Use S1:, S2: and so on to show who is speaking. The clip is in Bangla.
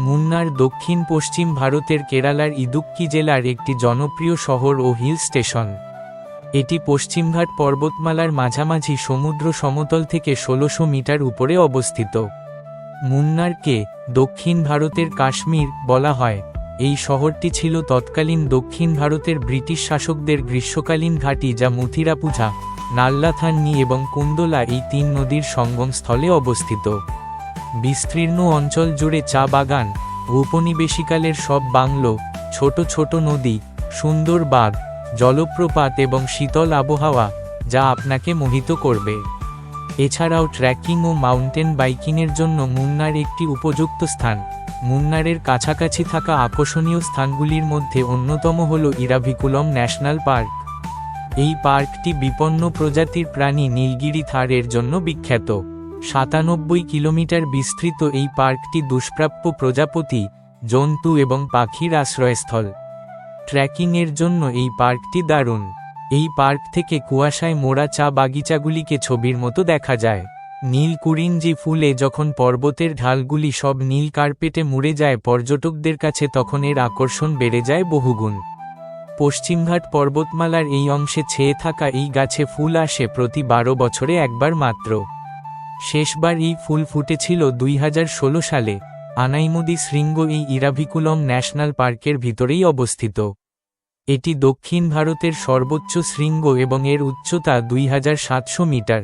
S1: মুন্নার দক্ষিণ পশ্চিম ভারতের কেরালার ইদুক্কি জেলার একটি জনপ্রিয় শহর ও হিল স্টেশন। এটি পশ্চিমঘাট পর্বতমালার মাঝামাঝি সমুদ্র সমতল থেকে ষোলোশো মিটার উপরে অবস্থিত। মুন্নারকে দক্ষিণ ভারতের কাশ্মীর বলা হয়। এই শহরটি ছিল তৎকালীন দক্ষিণ ভারতের ব্রিটিশ শাসকদের গ্রীষ্মকালীন ঘাঁটি যা মুথিরাপুঝা, নাল্লাথান্নি এবং কুন্দলা এই তিন নদীর সঙ্গমস্থলে অবস্থিত। বিস্তীর্ণ অঞ্চল জুড়ে চা বাগান, ঔপনিবেশিকালের সব বাংলো, ছোট ছোট নদী, সুন্দর বাঁধ জলপ্রপাত এবং শীতল আবহাওয়া, যা আপনাকে মোহিত করবে। এছাড়াও ট্রেকিং ও মাউন্টেন বাইকিংয়ের জন্য মুন্নার একটি উপযুক্ত স্থান। মুন্নারের কাছাকাছি থাকা আকর্ষণীয় স্থানগুলির মধ্যে অন্যতম হল ইরাভিকুলম ন্যাশনাল পার্ক। এই পার্কটি বিপন্ন প্রজাতির প্রাণী নীলগিরি থারের জন্য বিখ্যাত। সাতানব্বই কিলোমিটার বিস্তৃত এই পার্কটি দুষ্প্রাপ্য প্রজাপতি, জন্তু এবং পাখির আশ্রয়স্থল। ট্রেকিংয়ের জন্য এই পার্কটি দারুণ। এই পার্ক থেকে কুয়াশায় মোড়া চা বাগিচাগুলিকে ছবির মতো দেখা যায়। নীল কুরিঞ্জি ফুলে যখন পর্বতের ঢালগুলি সব নীল কার্পেটে মুড়ে যায়, পর্যটকদের কাছে তখন এর আকর্ষণ বেড়ে যায় বহুগুণ। পশ্চিমঘাট পর্বতমালার এই অংশে ছেয়ে থাকা এই গাছে ফুল আসে প্রতি বারো বছরে একবার মাত্র। শেষবার এই ফুল ফুটেছিল দুই হাজার ষোলো সালে। আনাইমুদি শৃঙ্গ এই ইরাভিকুলম ন্যাশনাল পার্কের ভিতরেই অবস্থিত। এটি দক্ষিণ ভারতের সর্বোচ্চ শৃঙ্গ এবং এর উচ্চতা দুই হাজার সাতশো মিটার।